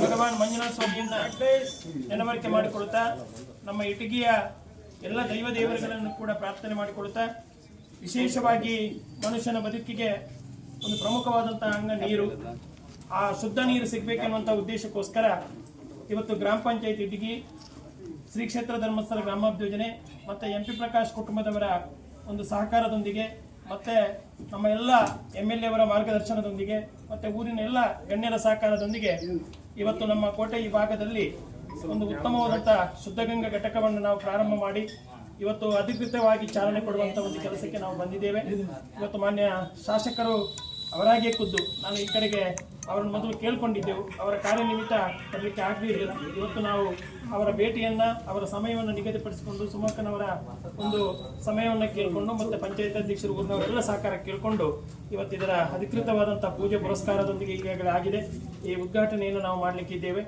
ಭಗವಾನ್ ಮಂಜುನಾಥ ಸ್ವಾಮಿಯನ್ನ ನೆನವರಿಕೆ ಮಾಡಿಕೊಳ್ತಾ ನಮ್ಮ ಇಟಗಿಯ ಎಲ್ಲ ದೈವ ದೇವರುಗಳನ್ನು ಕೂಡ ಪ್ರಾರ್ಥನೆ ಮಾಡಿಕೊಳ್ತಾ ವಿಶೇಷವಾಗಿ ಮನುಷ್ಯನ ಬದುಕಿಗೆ ಒಂದು ಪ್ರಮುಖವಾದಂತಹ ಅಂಗ ನೀರು. ಆ ಶುದ್ಧ ನೀರು ಸಿಗಬೇಕೆನ್ನುವಂಥ ಉದ್ದೇಶಕ್ಕೋಸ್ಕರ ಇವತ್ತು ಗ್ರಾಮ ಪಂಚಾಯತ್ ಇಟಗಿ ಶ್ರೀ ಕ್ಷೇತ್ರ ಧರ್ಮಸ್ಥಳ ಗ್ರಾಮಾಭಿಯೋಜನೆ ಯೋಜನೆ ಮತ್ತು ಎಂ ಪಿ ಪ್ರಕಾಶ್ ಕುಟುಂಬದವರ ಒಂದು ಸಹಕಾರದೊಂದಿಗೆ ಮತ್ತೆ ನಮ್ಮ ಎಲ್ಲ ಎಂ ಎಲ್ ಎವರ ಮಾರ್ಗದರ್ಶನದೊಂದಿಗೆ, ಮತ್ತೆ ಊರಿನ ಎಲ್ಲ ಗಣ್ಯರ ಸಹಕಾರದೊಂದಿಗೆ ಇವತ್ತು ನಮ್ಮ ಕೋಟೆ ಈ ಭಾಗದಲ್ಲಿ ಒಂದು ಉತ್ತಮವಾದಂಥ ಶುದ್ಧಗಂಗಾ ಘಟಕವನ್ನು ನಾವು ಪ್ರಾರಂಭ ಮಾಡಿ, ಇವತ್ತು ಅಧಿಕೃತವಾಗಿ ಚಾಲನೆ ಕೊಡುವಂತ ಒಂದು ಕೆಲಸಕ್ಕೆ ನಾವು ಬಂದಿದ್ದೇವೆ. ಇವತ್ತು ಮಾನ್ಯ ಶಾಸಕರು ಅವರಾಗಿಯೇ ಖುದ್ದು ನಾನು ಈ ಕಡೆಗೆ ಅವರನ್ನು ಮೊದಲು ಕೇಳ್ಕೊಂಡಿದ್ದೆವು. ಅವರ ಕಾರ್ಯನಿಮಿತ್ತ ಬರಲಿಕ್ಕೆ ಆಗಲಿಲ್ಲ ಇವತ್ತು ನಾವು ಅವರ ಭೇಟಿಯನ್ನು, ಅವರ ಸಮಯವನ್ನು ನಿಗದಿಪಡಿಸಿಕೊಂಡು ಸುಮಕ್ಕನವರ ಒಂದು ಸಮಯವನ್ನು ಕೇಳಿಕೊಂಡು ಮತ್ತೆ ಪಂಚಾಯತ್ ಅಧ್ಯಕ್ಷರು ಊರಿನವರೆಲ್ಲ ಸಹಕಾರ ಕೇಳಿಕೊಂಡು ಇವತ್ತು ಇದರ ಅಧಿಕೃತವಾದಂತಹ ಪೂಜೆ ಪುರಸ್ಕಾರದೊಂದಿಗೆ ಈಗಾಗಲೇ ಆಗಿದೆ. ಈ ಉದ್ಘಾಟನೆಯನ್ನು ನಾವು ಮಾಡಲಿಕ್ಕಿದ್ದೇವೆ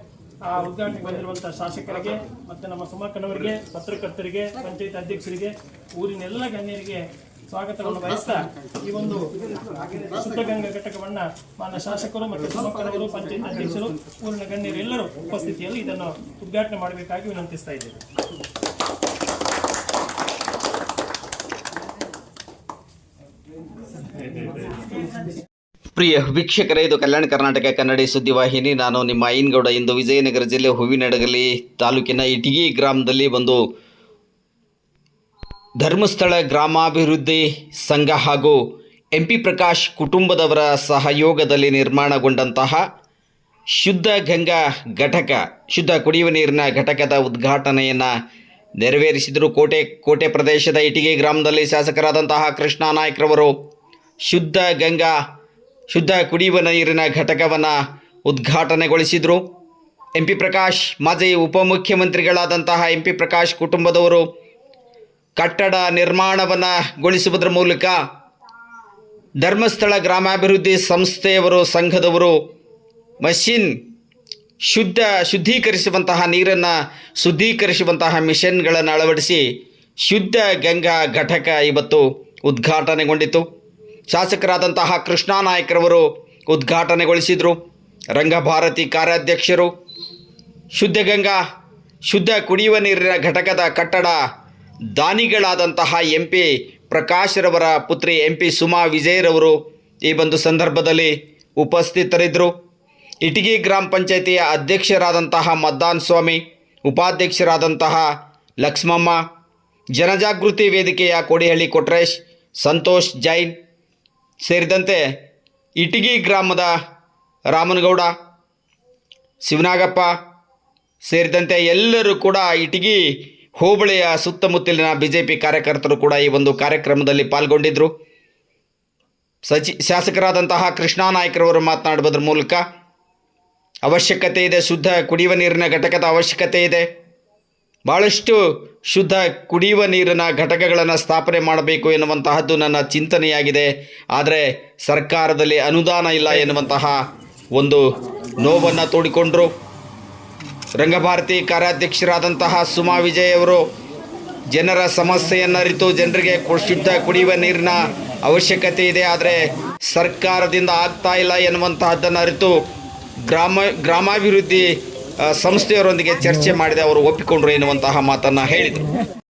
ಆ ಉದ್ಘಾಟನೆಗೆ ಬಂದಿರುವಂಥ ಶಾಸಕರಿಗೆ ಮತ್ತೆ ನಮ್ಮ ಸುಮಕ್ಕನವರಿಗೆ ಪತ್ರಕರ್ತರಿಗೆ, ಪಂಚಾಯತ್ ಅಧ್ಯಕ್ಷರಿಗೆ ಊರಿನೆಲ್ಲ ಗಣ್ಯರಿಗೆ ಸ್ವಾಗತವನ್ನು ಬಯಸ್ತಾ ಈ ಒಂದು ಶುದ್ಧಗಂಗಾ ಘಟಕವನ್ನ ಮಾನ್ಯ ಶಾಸಕರು ಮತ್ತು ಸುಮಕ್ಕನವರು ಪಂಚಾಯತ್ ಅಧ್ಯಕ್ಷರು ಪೂರ್ಣ ಗಣ್ಯರು ಎಲ್ಲರೂ ಉಪಸ್ಥಿತಿಯಲ್ಲಿ ಇದನ್ನು ಉದ್ಘಾಟನೆ ಮಾಡಬೇಕಾಗಿ ವಿನಂತಿಸ್ತಾ ಇದ್ದೇವೆ. ಪ್ರಿಯ ವೀಕ್ಷಕರೇ, ಇದು ಕಲ್ಯಾಣ ಕರ್ನಾಟಕ ಕನ್ನಡಿ ಸುದ್ದಿವಾಹಿನಿ ನಾನು ನಿಮ್ಮ ಐನ್ಗೌಡ ಇಂದು ವಿಜಯನಗರ ಜಿಲ್ಲೆ ಹೂವಿನಡಗಲಿ ತಾಲೂಕಿನ ಇಟಗಿ ಗ್ರಾಮದಲ್ಲಿ ಒಂದು ಧರ್ಮಸ್ಥಳ ಗ್ರಾಮಾಭಿವೃದ್ಧಿ ಸಂಘ ಹಾಗೂ ಎಂ ಪಿ ಪ್ರಕಾಶ್ ಕುಟುಂಬದವರ ಸಹಯೋಗದಲ್ಲಿ ನಿರ್ಮಾಣಗೊಂಡಂತಹ ಶುದ್ಧ ಗಂಗಾ ಘಟಕ, ಶುದ್ಧ ಕುಡಿಯುವ ನೀರಿನ ಘಟಕದ ಉದ್ಘಾಟನೆಯನ್ನು ನೆರವೇರಿಸಿದರು. ಕೋಟೆ ಕೋಟೆ ಪ್ರದೇಶದ ಇಟಿಗೆ ಗ್ರಾಮದಲ್ಲಿ ಶಾಸಕರಾದಂತಹ ಕೃಷ್ಣ ನಾಯ್ಕರವರು ಶುದ್ಧ ಗಂಗಾ, ಶುದ್ಧ ಕುಡಿಯುವ ನೀರಿನ ಘಟಕವನ್ನು ಉದ್ಘಾಟನೆಗೊಳಿಸಿದರು. ಎಂ ಪಿ ಪ್ರಕಾಶ್, ಮಾಜಿ ಉಪಮುಖ್ಯಮಂತ್ರಿಗಳಾದಂತಹ ಎಂ ಪಿ ಪ್ರಕಾಶ್ ಕುಟುಂಬದವರು ಕಟ್ಟಡ ನಿರ್ಮಾಣವನ್ನು ಗೊಳಿಸುವುದರ ಮೂಲಕ ಧರ್ಮಸ್ಥಳ ಗ್ರಾಮಾಭಿವೃದ್ಧಿ ಸಂಸ್ಥೆಯವರು, ಸಂಘದವರು ಮಷಿನ್ ಶುದ್ಧ ಶುದ್ಧೀಕರಿಸುವಂತಹ ನೀರನ್ನು ಶುದ್ಧೀಕರಿಸುವಂತಹ ಮಿಷನ್ಗಳನ್ನು ಅಳವಡಿಸಿ ಶುದ್ಧ ಗಂಗಾ ಘಟಕ ಇವತ್ತು ಉದ್ಘಾಟನೆಗೊಂಡಿತು ಶಾಸಕರಾದಂತಹ ಕೃಷ್ಣಾ ನಾಯಕರವರು ಉದ್ಘಾಟನೆಗೊಳಿಸಿದರು. ರಂಗಭಾರತಿ ಕಾರ್ಯಾಧ್ಯಕ್ಷರು, ಶುದ್ಧ ಗಂಗಾ, ಶುದ್ಧ ಕುಡಿಯುವ ನೀರಿನ ಘಟಕದ ಕಟ್ಟಡ ದಾನಿಗಳಾದಂತಹ ಎಂ ಪಿ ಪ್ರಕಾಶ್ರವರ ಪುತ್ರಿ ಎಂ ಪಿ ಸುಮಾ ವಿಜಯರವರು ಈ ಒಂದು ಸಂದರ್ಭದಲ್ಲಿ ಉಪಸ್ಥಿತರಿದ್ದರು. ಇಟಗಿ ಗ್ರಾಮ ಪಂಚಾಯಿತಿಯ ಅಧ್ಯಕ್ಷರಾದಂತಹ ಮದ್ದಾನ್ ಸ್ವಾಮಿ, ಉಪಾಧ್ಯಕ್ಷರಾದಂತಹ ಲಕ್ಷ್ಮಮ್ಮ, ಜನಜಾಗೃತಿ ವೇದಿಕೆಯ ಕೋಡಿಹಳ್ಳಿ ಕೊಟ್ರೇಶ್, ಸಂತೋಷ್ ಜೈನ್ ಸೇರಿದಂತೆ ಇಟಗಿ ಗ್ರಾಮದ ರಾಮನಗೌಡ, ಶಿವನಾಗಪ್ಪ ಸೇರಿದಂತೆ ಎಲ್ಲರೂ ಕೂಡ ಇಟಗಿ ಹೋಬಳಿಯ ಸುತ್ತಮುತ್ತಲಿನ ಬಿ ಜೆ ಪಿ ಕಾರ್ಯಕರ್ತರು ಕೂಡ ಈ ಒಂದು ಕಾರ್ಯಕ್ರಮದಲ್ಲಿ ಪಾಲ್ಗೊಂಡಿದ್ದರು ಸಚಿ, ಶಾಸಕರಾದಂತಹ ಕೃಷ್ಣಾ ನಾಯ್ಕರವರು ಮಾತನಾಡುವುದರ ಮೂಲಕ ಅವಶ್ಯಕತೆ ಇದೆ, ಶುದ್ಧ ಕುಡಿಯುವ ನೀರಿನ ಘಟಕದ ಅವಶ್ಯಕತೆ ಇದೆ. ಭಾಳಷ್ಟು ಶುದ್ಧ ಕುಡಿಯುವ ನೀರಿನ ಘಟಕಗಳನ್ನು ಸ್ಥಾಪನೆ ಮಾಡಬೇಕು ಎನ್ನುವಂತಹದ್ದು ನನ್ನ ಚಿಂತನೆಯಾಗಿದೆ. ಆದರೆ ಸರ್ಕಾರದಲ್ಲಿ ಅನುದಾನ ಇಲ್ಲ ಎನ್ನುವಂತಹ ಒಂದು ನೋವನ್ನು ತೋಡಿಕೊಂಡರು. ರಂಗಭಾರತಿ ಕಾರ್ಯಾಧ್ಯಕ್ಷರಾದಂತಹ ಸುಮಾ ವಿಜಯ್ ಅವರು ಜನರ ಸಮಸ್ಯೆಯನ್ನು ಅರಿತು ಜನರಿಗೆ ಶುದ್ಧ ಕುಡಿಯುವ ನೀರಿನ ಅವಶ್ಯಕತೆ ಇದೆ. ಆದರೆ ಸರ್ಕಾರದಿಂದ ಆಗ್ತಾ ಇಲ್ಲ ಎನ್ನುವಂತಹದ್ದನ್ನು ಅರಿತು ಗ್ರಾಮ, ಗ್ರಾಮಾಭಿವೃದ್ಧಿ ಸಂಸ್ಥೆಯವರೊಂದಿಗೆ ಚರ್ಚೆ ಮಾಡಿದೆ. ಅವರು ಒಪ್ಪಿಕೊಂಡರು ಎನ್ನುವಂತಹ ಮಾತನ್ನು ಹೇಳಿದರು.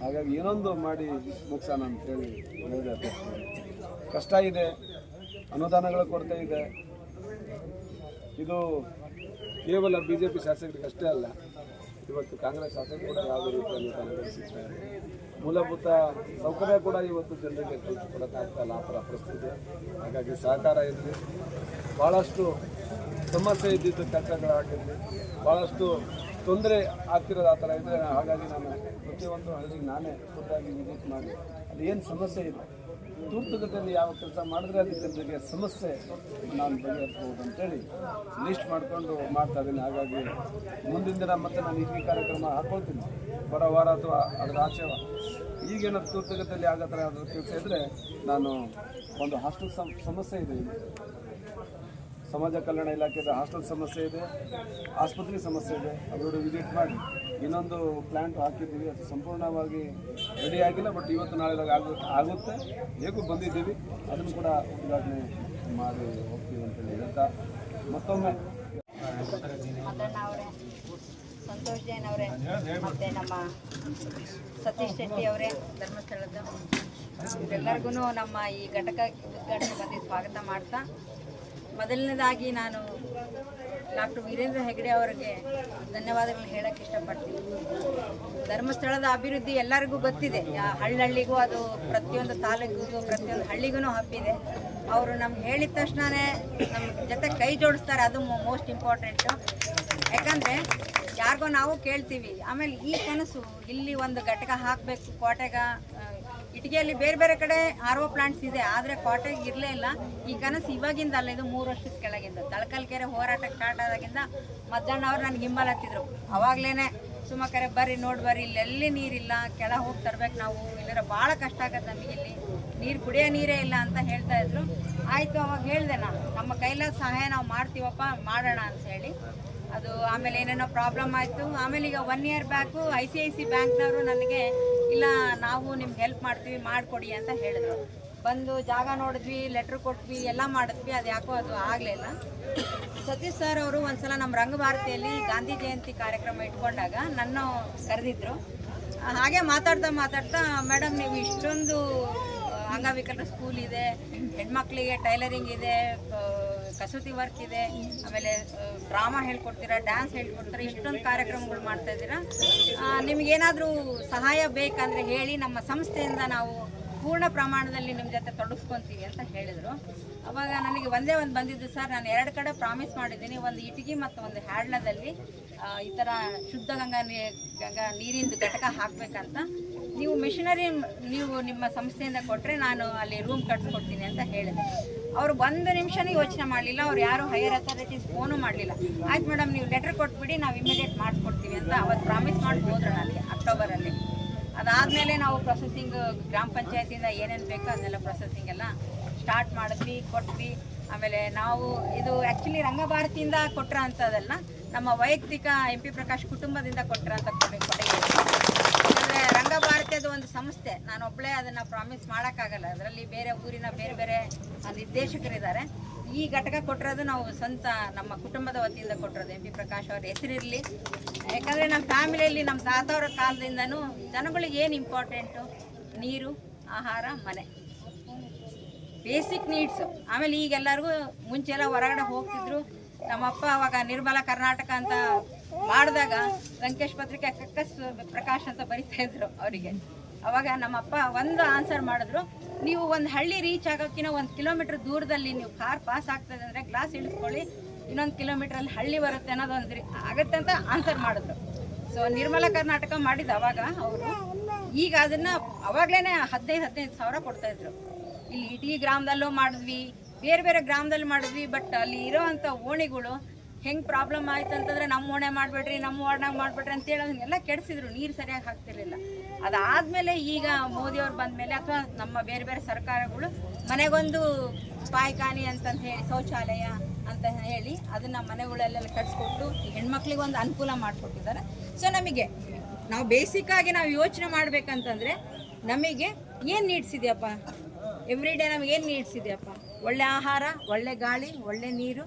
ಹಾಗಾಗಿ ಏನೊಂದು ಮಾಡಿ ಮುಗಿಸೋಣ ಅಂತೇಳಿ ಹೇಳಿದೆ. ಕಷ್ಟ ಇದೆ, ಅನುದಾನಗಳ ಕೊರತೆ ಇದೆ ಇದು ಕೇವಲ ಬಿ ಜೆ ಪಿ ಶಾಸಕರಿಗೆ ಅಷ್ಟೇ ಅಲ್ಲ, ಇವತ್ತು ಕಾಂಗ್ರೆಸ್ ಶಾಸಕರು ಕೂಡ ಯಾವುದೇ ರೀತಿಯ ಅನುದಾನಗಳು ಸಿಗ್ತಾ ಇಲ್ಲ ಮೂಲಭೂತ ಸೌಕರ್ಯ ಕೂಡ ಇವತ್ತು ಜನರಿಗೆ ಕೊಡೋಕ್ಕಾಗ್ತಾ ಇಲ್ಲ ಆ ಥರ ಪರಿಸ್ಥಿತಿ. ಹಾಗಾಗಿ ಸಹಕಾರ ಇರಲಿ. ಭಾಳಷ್ಟು ಸಮಸ್ಯೆ ಇದ್ದಿದ್ದು ಕೆಲಸಗಳಾಗಿರಲಿ. ಭಾಳಷ್ಟು ತೊಂದರೆ ಆಗ್ತಿರೋದು ಆ ಥರ ಇದ್ದರೆ ಹಾಗಾಗಿ ನಾನು ಪ್ರತಿಯೊಂದು ಹಳ್ಳಿಗೆ ನಾನೇ ಖುದ್ದಾಗಿ ವಿಸಿಟ್ ಮಾಡಿ. ಅಲ್ಲಿ ಏನು ಸಮಸ್ಯೆ ಇದೆ ತೂರ್ತುಗತಿಯಲ್ಲಿ ಯಾವ ಕೆಲಸ ಮಾಡಿದ್ರೆ ಅದು ಜನರಿಗೆ ಸಮಸ್ಯೆ ನಾನು ಬಗೆಹರಿಸ್ಬೋದು ಅಂತೇಳಿ ಲಿಸ್ಟ್ ಮಾಡಿಕೊಂಡು ಮಾಡ್ತಾ ಇದ್ದೀನಿ ಹಾಗಾಗಿ ಮುಂದಿನ ದಿನ ಮತ್ತೆ ನಾನು ಈ ಕಾರ್ಯಕ್ರಮ ಹಾಕ್ಕೊಳ್ತೀನಿ ಬರೋ ವಾರ ಅಥವಾ ಅದರ ಆಚೆ. ಈಗೇನಾದ್ರು ತುರ್ತುಗತಿಯಲ್ಲಿ ಆಗೋ ಥರ ಯಾವ್ದಾದ್ರು ಕೆಲಸ ಇದ್ದರೆ ನಾನು ಒಂದು ಹಾಸ್ಟೆಲ್ ಸಮ್ ಸಮಸ್ಯೆ ಇದೆ ಸಮಾಜ ಕಲ್ಯಾಣ ಇಲಾಖೆಯಲ್ಲಿ ಹಾಸ್ಟೆಲ್ ಸಮಸ್ಯೆ ಇದೆ, ಆಸ್ಪತ್ರೆ ಸಮಸ್ಯೆ ಇದೆ. ಅದರೊಳಗೆ ವಿಸಿಟ್ ಮಾಡಿ. ಇನ್ನೊಂದು ಪ್ಲ್ಯಾಂಟ್ ಹಾಕಿದ್ದೀವಿ. ಅದು ಸಂಪೂರ್ಣವಾಗಿ ರೆಡಿ ಆಗಿಲ್ಲ ಬಟ್ ಇವತ್ತು ನಾಳೆ ಆಗುತ್ತೆ ಆಗುತ್ತೆ. ಹೇಗೂ ಬಂದಿದ್ದೀವಿ, ಅದನ್ನು ಕೂಡ ಉದ್ಘಾಟನೆ ಮಾಡಿ ಹೋಗ್ತೀವಿ ಅಂತೇಳಿ ಹೇಳ್ತಾ ಮತ್ತೊಮ್ಮೆ. ಸಂತೋಷ್ ಜೈನ್ ಅವರೇ, ಮತ್ತು ನಮ್ಮ ಸತೀಶ್ ಶೆಟ್ಟಿ ಅವರೇ, ಧರ್ಮಸ್ಥಳದ. ಎಲ್ಲರಿಗೂ ನಮ್ಮ ಈ ಘಟಕ ಉದ್ಘಾಟನೆ ಬಂದು ಸ್ವಾಗತ ಮಾಡ್ತಾ ಮೊದಲನೇದಾಗಿ ನಾನು ಡಾಕ್ಟರ್ ವೀರೇಂದ್ರ ಹೆಗಡೆ ಅವರಿಗೆ ಧನ್ಯವಾದಗಳನ್ನ ಹೇಳಕ್ಕೆ ಇಷ್ಟಪಡ್ತೀನಿ. ಧರ್ಮಸ್ಥಳದ ಅಭಿವೃದ್ಧಿ ಎಲ್ಲರಿಗೂ ಗೊತ್ತಿದೆ. ಹಳ್ಳಹಳ್ಳಿಗೂ ಅದು ಪ್ರತಿಯೊಂದು ತಾಲೂಕಿಗೂ ಪ್ರತಿಯೊಂದು ಹಳ್ಳಿಗೂ ಹಬ್ಬಿದೆ. ಅವರು ನಮ್ಗೆ ಹೇಳಿದ ತಕ್ಷಣವೇ ನಮ್ಮ ಜೊತೆ ಕೈ ಜೋಡಿಸ್ತಾರೆ. ಅದು ಮೋಸ್ಟ್ ಇಂಪಾರ್ಟೆಂಟು ಯಾಕಂದರೆ ಯಾರಿಗೋ ನಾವು ಕೇಳ್ತೀವಿ. ಆಮೇಲೆ ಈ ಕನಸು ಇಲ್ಲಿ ಒಂದು ಘಟಕ ಹಾಕಬೇಕು, ಕೋಟೆಗ ಇಟ್ಗಿಯಲ್ಲಿ ಬೇರೆ ಬೇರೆ ಕಡೆ ಆರ್ ಒ ಪ್ಲಾಂಟ್ಸ್ ಇದೆ, ಆದರೆ ಕೋಟೆಗೆ ಇರಲೇ ಇಲ್ಲ. ಈ ಕನಸು ಇವಾಗಿಂದ ಅಲ್ಲ, ಇದು ಮೂರು ವರ್ಷದ ಕೆಳಗಿಂದ. ತಳಕಲ್ಕೆರೆ ಹೋರಾಟ ಸ್ಟಾರ್ಟ್ ಆದಾಗಿಂದ ಮಧ್ಯಾಹ್ನ ಅವ್ರು ನನಗೆ ಹಿಂಬಲ ಹತ್ತಿದ್ರು. ಸುಮ್ಮ ಕರೆ ಬರ್ರಿ, ನೋಡಿ ಬರ್ರಿ, ಇಲ್ಲೆಲ್ಲಿ ನೀರಿಲ್ಲ ಕೆಳ ಹೋಗಿ ತರ್ಬೇಕು ನಾವು. ಇಲ್ಲರ ಭಾಳ ಕಷ್ಟ ಆಗತ್ತೆ ನಮಗೆ ಇಲ್ಲಿ. ನೀರು ಕುಡಿಯೋ ನೀರೇ ಇಲ್ಲ ಅಂತ ಹೇಳ್ತಾ ಇದ್ರು. ಆಯಿತು, ಅವಾಗ ಹೇಳಿದೆ ನಾನು, ನಮ್ಮ ಕೈಲಾದ ಸಹಾಯ ನಾವು ಮಾಡ್ತೀವಪ್ಪ, ಮಾಡೋಣ ಅಂತ ಹೇಳಿ. ಅದು ಆಮೇಲೆ ಏನೇನೋ ಪ್ರಾಬ್ಲಮ್ ಆಯಿತು. ಆಮೇಲೆ ಈಗ one year back I C I C ಬ್ಯಾಂಕ್ನವರು ನನಗೆ, ಇಲ್ಲ, ನಾವು ನಿಮ್ಗೆ ಹೆಲ್ಪ್ ಮಾಡ್ತೀವಿ, ಮಾಡಿಕೊಡಿ ಅಂತ ಹೇಳಿದ್ರು. ಬಂದು ಜಾಗ ನೋಡಿದ್ವಿ ಲೆಟ್ರ್ ಕೊಟ್ವಿ, ಎಲ್ಲ ಮಾಡಿದ್ವಿ. ಅದು ಯಾಕೋ ಅದು ಆಗಲಿಲ್ಲ. ಸತೀಶ್ ಸರ್ ಅವರು ಒಂದ್ಸಲ ನಮ್ಮ ರಂಗಭಾರತಿಯಲ್ಲಿ ಗಾಂಧಿ ಜಯಂತಿ ಕಾರ್ಯಕ್ರಮ ಇಟ್ಕೊಂಡಾಗ ನನ್ನ ಕರೆದಿದ್ರು. ಹಾಗೆ ಮಾತಾಡ್ತಾ ಮಾತಾಡ್ತಾ, ಮೇಡಮ್, ನೀವು ಇಷ್ಟೊಂದು ಅಂಗವಿಕಲರ ಸ್ಕೂಲ್ ಇದೆ, ಹೆಣ್ಮಕ್ಳಿಗೆ ಟೈಲರಿಂಗ್ ಇದೆ ಕಸೂತಿ ವರ್ಕ್ ಇದೆ, ಆಮೇಲೆ ಡ್ರಾಮಾ ಹೇಳ್ಕೊಡ್ತೀರಾ ಡ್ಯಾನ್ಸ್ ಹೇಳ್ಕೊಡ್ತೀರಾ, ಇಷ್ಟೊಂದು ಕಾರ್ಯಕ್ರಮಗಳು ಮಾಡ್ತಾ ಇದ್ದೀರಾ? ನಿಮಗೇನಾದರೂ ಸಹಾಯ ಬೇಕಂದರೆ ಹೇಳಿ ನಮ್ಮ ಸಂಸ್ಥೆಯಿಂದ ನಾವು ಪೂರ್ಣ ಪ್ರಮಾಣದಲ್ಲಿ ನಿಮ್ಮ ಜೊತೆ ತೊಡಗಿಸ್ಕೊತೀವಿ ಅಂತ ಹೇಳಿದರು. ಅವಾಗ ನನಗೆ ಒಂದೇ ಒಂದು ಬಂದಿದ್ದು, ಸರ್, ನಾನು ಎರಡು ಕಡೆ ಪ್ರಾಮಿಸ್ ಮಾಡಿದ್ದೀನಿ, ಒಂದು ಇಟಗಿ ಮತ್ತು ಒಂದು ಹ್ಯಾಡ್ಲದಲ್ಲಿ ಈ ಥರ ಶುದ್ಧ ಗಂಗಾ ನೀ, ಗಂಗಾ ನೀರಿಂದು ಘಟಕ ಹಾಕಬೇಕಂತ. ನೀವು ಮಿಷನರಿ ನೀವು ನಿಮ್ಮ ಸಂಸ್ಥೆಯಿಂದ ಕೊಟ್ಟರೆ ನಾನು ಅಲ್ಲಿ ರೂಮ್ ಕಟ್ಸ್ಕೊಡ್ತೀನಿ ಅಂತ ಹೇಳಿದೆ. ಅವರು ಒಂದು ನಿಮಿಷನೂ ಯೋಚನೆ ಮಾಡಲಿಲ್ಲ, ಅವ್ರು ಯಾರು ಹೈಯರ್ ಅಥಾರಿಟೀಸ್ ಫೋನು ಮಾಡಲಿಲ್ಲ. ಆಯ್ತು ಮೇಡಮ್ ನೀವು ಲೆಟರ್ ಕೊಟ್ಬಿಡಿ, ನಾವು ಇಮಿಡಿಯೇಟ್ ಮಾಡಿಸ್ಕೊಡ್ತೀವಿ ಅಂತ ಅವತ್ತು ಪ್ರಾಮಿಸ್ ಮಾಡಿ ಹೋದ್ರು ನನಗೆ ಅಕ್ಟೋಬರಲ್ಲಿ ಅದಾದಮೇಲೆ ನಾವು ಪ್ರೊಸೆಸಿಂಗ್ ಗ್ರಾಮ ಪಂಚಾಯತಿಯಿಂದ ಏನೇನು ಬೇಕೋ ಅದನ್ನೆಲ್ಲ ಪ್ರೊಸೆಸಿಂಗ್ ಎಲ್ಲ ಸ್ಟಾರ್ಟ್ ಮಾಡಿದ್ವಿ, ಕೊಟ್ವಿ. ಆಮೇಲೆ ನಾವು ಇದು ಆ್ಯಕ್ಚುಲಿ ರಂಗಭಾರತಿಯಿಂದ ಕೊಟ್ರ ಅಂಥದ್ದಲ್ಲ ನಮ್ಮ ವೈಯಕ್ತಿಕ ಎಂ ಪಿ ಪ್ರಕಾಶ್ ಕುಟುಂಬದಿಂದ ಕೊಟ್ರ ಅಂತ ಅಂದರೆ ಅದು ಒಂದು ಸಂಸ್ಥೆ. ನಾನು ಒಬ್ಬಳೇ ಅದನ್ನು ಪ್ರಾಮಿಸ್ ಮಾಡೋಕ್ಕಾಗಲ್ಲ. ಅದರಲ್ಲಿ ಬೇರೆ ಊರಿನ ಬೇರೆ ಬೇರೆ ನಿರ್ದೇಶಕರಿದ್ದಾರೆ. ಈ ಘಟಕ ಕೊಟ್ಟಿರೋದು ನಾವು ಸ್ವಂತ ನಮ್ಮ ಕುಟುಂಬದ ವತಿಯಿಂದ ಕೊಟ್ಟಿರೋದು ಎಂ ಪಿ ಪ್ರಕಾಶ್ ಅವ್ರ ಹೆಸರಿರಲಿ. ಯಾಕಂದರೆ ನಮ್ಮ ಫ್ಯಾಮಿಲಿಯಲ್ಲಿ ನಮ್ಮ ತಾತವರ ಕಾಲದಿಂದನೂ ಜನಗಳಿಗೆ ಏನು ಇಂಪಾರ್ಟೆಂಟು ನೀರು, ಆಹಾರ, ಮನೆ. ಬೇಸಿಕ್ ನೀಡ್ಸು ಆಮೇಲೆ ಈಗೆಲ್ಲರಿಗೂ ಮುಂಚೆ ಎಲ್ಲ ಹೊರಗಡೆ ಹೋಗ್ತಿದ್ರು. ನಮ್ಮಪ್ಪ ಅವಾಗ ನಿರ್ಮಲ ಕರ್ನಾಟಕ ಅಂತ ಮಾಡಿದಾಗ ಲಂಕೇಶ್ ಪತ್ರಿಕೆ ಕಕ್ಕಸ್ ಪ್ರಕಾಶ್ ಅಂತ ಬರಿತಾ ಇದ್ರು ಅವರಿಗೆ. ಅವಾಗ ನಮ್ಮಪ್ಪ ಒಂದು ಆನ್ಸರ್ ಮಾಡಿದ್ರು, ನೀವು ಒಂದು ಹಳ್ಳಿ ರೀಚ್ ಆಗೋಕ್ಕಿಂತ ಒಂದು ಕಿಲೋಮೀಟರ್ ದೂರದಲ್ಲಿ ನೀವು ಕಾರ್ ಪಾಸ್ ಆಗ್ತದೆ ಅಂದರೆ ಗ್ಲಾಸ್ ಇಳಿಸ್ಕೊಳ್ಳಿ, ಇನ್ನೊಂದು ಕಿಲೋಮೀಟ್ರಲ್ಲಿ ಹಳ್ಳಿ ಬರುತ್ತೆ ಅನ್ನೋದು ಒಂದು ಆಗತ್ತೆ ಅಂತ ಆನ್ಸರ್ ಮಾಡಿದ್ರು. ಸೊ ನಿರ್ಮಲ ಕರ್ನಾಟಕ ಮಾಡಿದ ಅವಾಗ ಅವರು, ಈಗ ಅದನ್ನ ಅವಾಗ್ಲೇನೆ ಹದಿನೈದು ಹದಿನೈದು ಸಾವಿರ ಕೊಡ್ತಾ ಇದ್ರು. ಇಲ್ಲಿ ಇಟಿ ಗ್ರಾಮದಲ್ಲೂ ಮಾಡಿದ್ವಿ, ಬೇರೆ ಬೇರೆ ಗ್ರಾಮದಲ್ಲಿ ಮಾಡಿದ್ವಿ ಬಟ್ ಅಲ್ಲಿ ಇರೋವಂಥ ಓಣಿಗಳು ಹೆಂಗೆ ಪ್ರಾಬ್ಲಮ್ ಆಯ್ತು ಅಂತಂದ್ರೆ ನಮ್ಮ ಓಣೆ ಮಾಡಬೇಡ್ರಿ, ನಮ್ಮ ವಾರ್ಡ್ನಾಗ ಮಾಡಬೇಡ್ರಿ ಅಂತೇಳಿ ಅದನ್ನೆಲ್ಲ ಕೆಡಿಸಿದ್ರು. ನೀರು ಸರಿಯಾಗಿ ಹಾಕ್ತಿರ್ಲಿಲ್ಲ. ಅದಾದಮೇಲೆ ಈಗ ಮೋದಿಯವ್ರು ಬಂದಮೇಲೆ ಅಥವಾ ನಮ್ಮ ಬೇರೆ ಬೇರೆ ಸರ್ಕಾರಗಳು ಮನೆಗೊಂದು ಪಾಯ್ಕಾನಿ ಅಂತಂದು ಹೇಳಿ, ಶೌಚಾಲಯ ಅಂತ ಹೇಳಿ ಅದನ್ನ ಮನೆಗಳಲ್ಲೆಲ್ಲ ಕಟ್ಸ್ಕೊಟ್ಟು ಹೆಣ್ಮಕ್ಳಿಗೆ ಒಂದು ಅನುಕೂಲ ಮಾಡಿಕೊಟ್ಟಿದ್ದಾರೆ. ಸೊ ನಮಗೆ ನಾವು ಬೇಸಿಕ್ ಆಗಿ ನಾವು ಯೋಚನೆ ಮಾಡ್ಬೇಕಂತಂದ್ರೆ ನಮಗೆ ಏನು ನೀಡ್ಸ್ ಇದೆಯಪ್ಪ? ಎವ್ರಿ ಡೇ ನಮಗೆ ಏನು ನೀಡ್ಸ್ ಇದೆಯಪ್ಪ? ಒಳ್ಳೆ ಆಹಾರ, ಒಳ್ಳೆ ಗಾಳಿ, ಒಳ್ಳೆ ನೀರು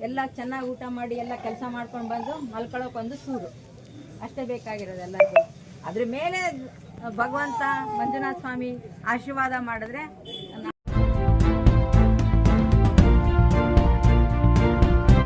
ಎಲ್ಲ ಚೆನ್ನಾಗಿ ಊಟ ಮಾಡಿ ಎಲ್ಲ ಕೆಲಸ ಮಾಡ್ಕೊಂಡು ಬಂದು ಮಲ್ಕೊಳ್ಳೋಕೆ ಒಂದು ಸೂರು. ಅಷ್ಟೇ ಬೇಕಾಗಿರೋದು ಎಲ್ಲರಿಗೂ. ಅದ್ರ ಮೇಲೆ ಭಗವಂತ ಮಂಜುನಾಥ ಸ್ವಾಮಿ ಆಶೀರ್ವಾದ ಮಾಡಿದ್ರೆ